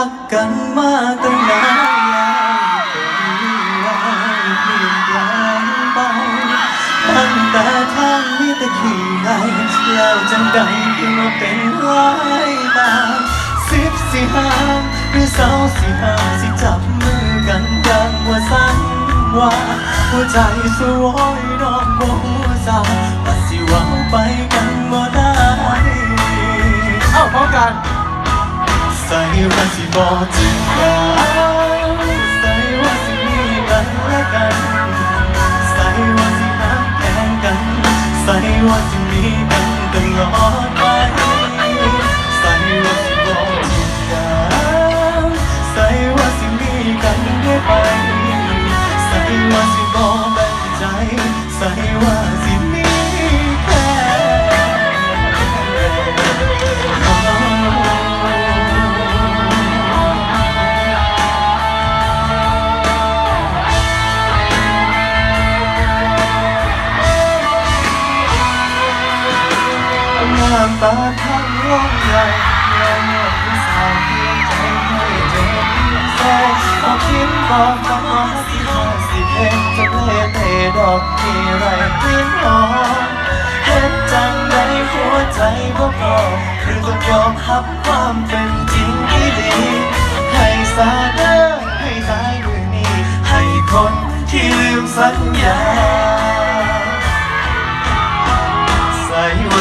ักกันมาตั้งนานแล้วเป็นไรเปลี่ยนแปลงไปตั้งแต่ทางมีแต่ขี่ไห้แล้วจังใดขึ้นมาเป็นร้ายตาสิบสี่ห้าหรือเสาสี่ห้าสิจับมือกันกันว่าสั้นว่าหัวใจสวยดอกบัวสาวว่าสิวังไปกันบ่ได้เอ้าพร้อมกัน ใส่ว่าสิบอกจริงแล้วใส่ว่าสิมีกันและกันใส่ว่าสิหักแกงกัน ใส่ว่าสิมีกันตลอด น้ำตาทั้งร้องใหญ่แย่หมดที่สาวเพียงใจให้เจ็บแสบบอกคิดบอกฟังว่าสิหาสิเอ็จะเล่เตดอกทีไรกลิ่นหอมเห็นจังในหัวใจบ่พอคือต้องยอมรับความเป็นจริงที่ดีให้สาเดอให้ตายด้วยนี้ให้คนที่ลืมสัญญาใส่ว่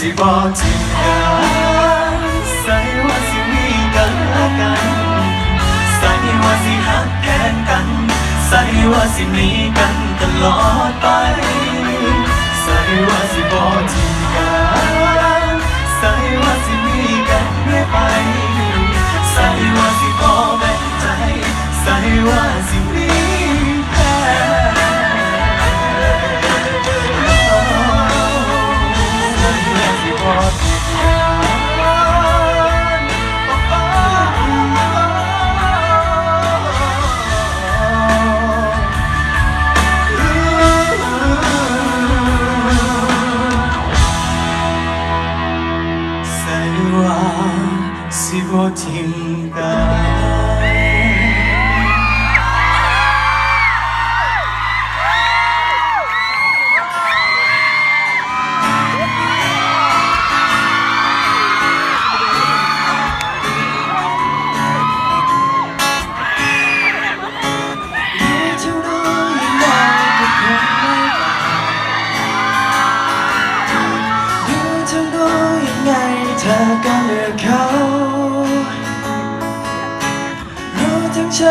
สิบอกจริงกันใส่ว่าสิมีกันและกันใส่ว่าสิหักแทนกันใส่ว่าสิมีกันตลอดไปใส่ว่าสิบอกจริง สิบ่ทิ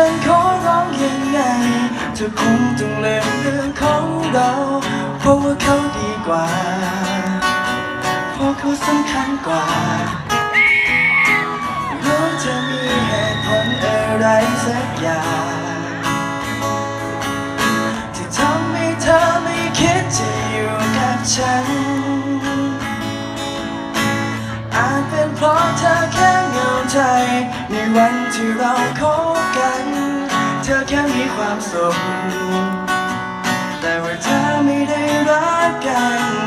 ฉันขอร้องยังไงเธอคงต้องเลือกเรื่องของเราเพราะว่าเขาดีกว่าเพราะเขาสำคัญกว่ารู้จะมีเหตุผลอะไรสักอย่างที่ทำให้เธอไม่คิดจะอยู่กับฉัน อาจเป็นเพราะเธอแค่เหงาใจในวันที่เราคบ ความสุขแต่ว่าเธอไม่ได้รักกัน